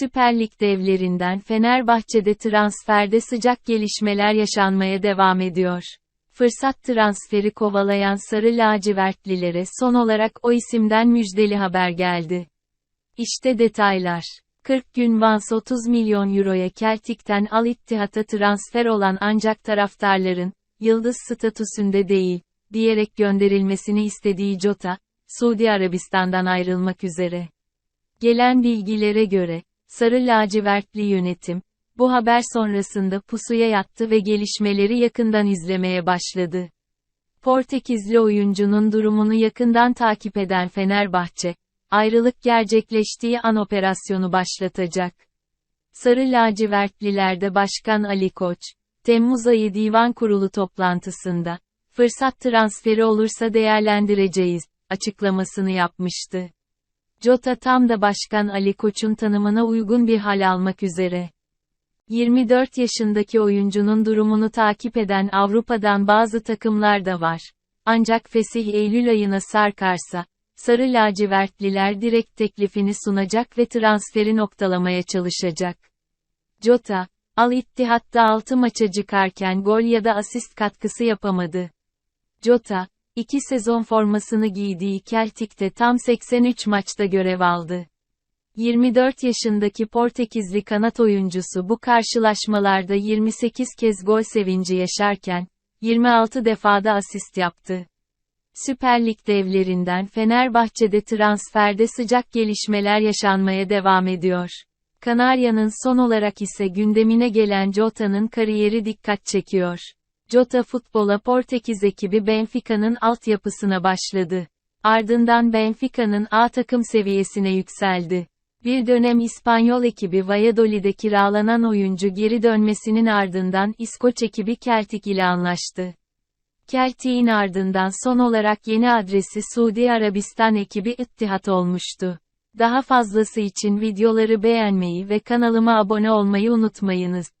Süper Lig devlerinden Fenerbahçe'de transferde sıcak gelişmeler yaşanmaya devam ediyor. Fırsat transferi kovalayan Sarı Lacivertlilere son olarak o isimden müjdeli haber geldi. İşte detaylar. 40 gün Vans 30 milyon euroya Celtic'ten Al Ittihad'a transfer olan ancak taraftarların, yıldız statüsünde değil, diyerek gönderilmesini istediği Jota, Suudi Arabistan'dan ayrılmak üzere. Gelen bilgilere göre, Sarı lacivertli yönetim, bu haber sonrasında pusuya yattı ve gelişmeleri yakından izlemeye başladı. Portekizli oyuncunun durumunu yakından takip eden Fenerbahçe, ayrılık gerçekleştiği an operasyonu başlatacak. Sarı lacivertlilerde Başkan Ali Koç, Temmuz ayı divan kurulu toplantısında, fırsat transferi olursa değerlendireceğiz, açıklamasını yapmıştı. Jota tam da Başkan Ali Koç'un tanımına uygun bir hal almak üzere. 24 yaşındaki oyuncunun durumunu takip eden Avrupa'dan bazı takımlar da var. Ancak fesih Eylül ayına sarkarsa, Sarı lacivertliler direkt teklifini sunacak ve transferi noktalamaya çalışacak. Jota, Al Ittihad'da 6 maça çıkarken gol ya da asist katkısı yapamadı. Jota, iki sezon formasını giydiği Celtic'te tam 83 maçta görev aldı. 24 yaşındaki Portekizli kanat oyuncusu bu karşılaşmalarda 28 kez gol sevinci yaşarken, 26 defada asist yaptı. Süper Lig devlerinden Fenerbahçe'de transferde sıcak gelişmeler yaşanmaya devam ediyor. Kanarya'nın son olarak ise gündemine gelen Jota'nın kariyeri dikkat çekiyor. Jota futbola Portekiz ekibi Benfica'nın altyapısına başladı. Ardından Benfica'nın A takım seviyesine yükseldi. Bir dönem İspanyol ekibi Valladolid'e kiralanan oyuncu geri dönmesinin ardından İskoç ekibi Celtic ile anlaştı. Celtic'in ardından son olarak yeni adresi Suudi Arabistan ekibi Ittihad olmuştu. Daha fazlası için videoları beğenmeyi ve kanalıma abone olmayı unutmayınız.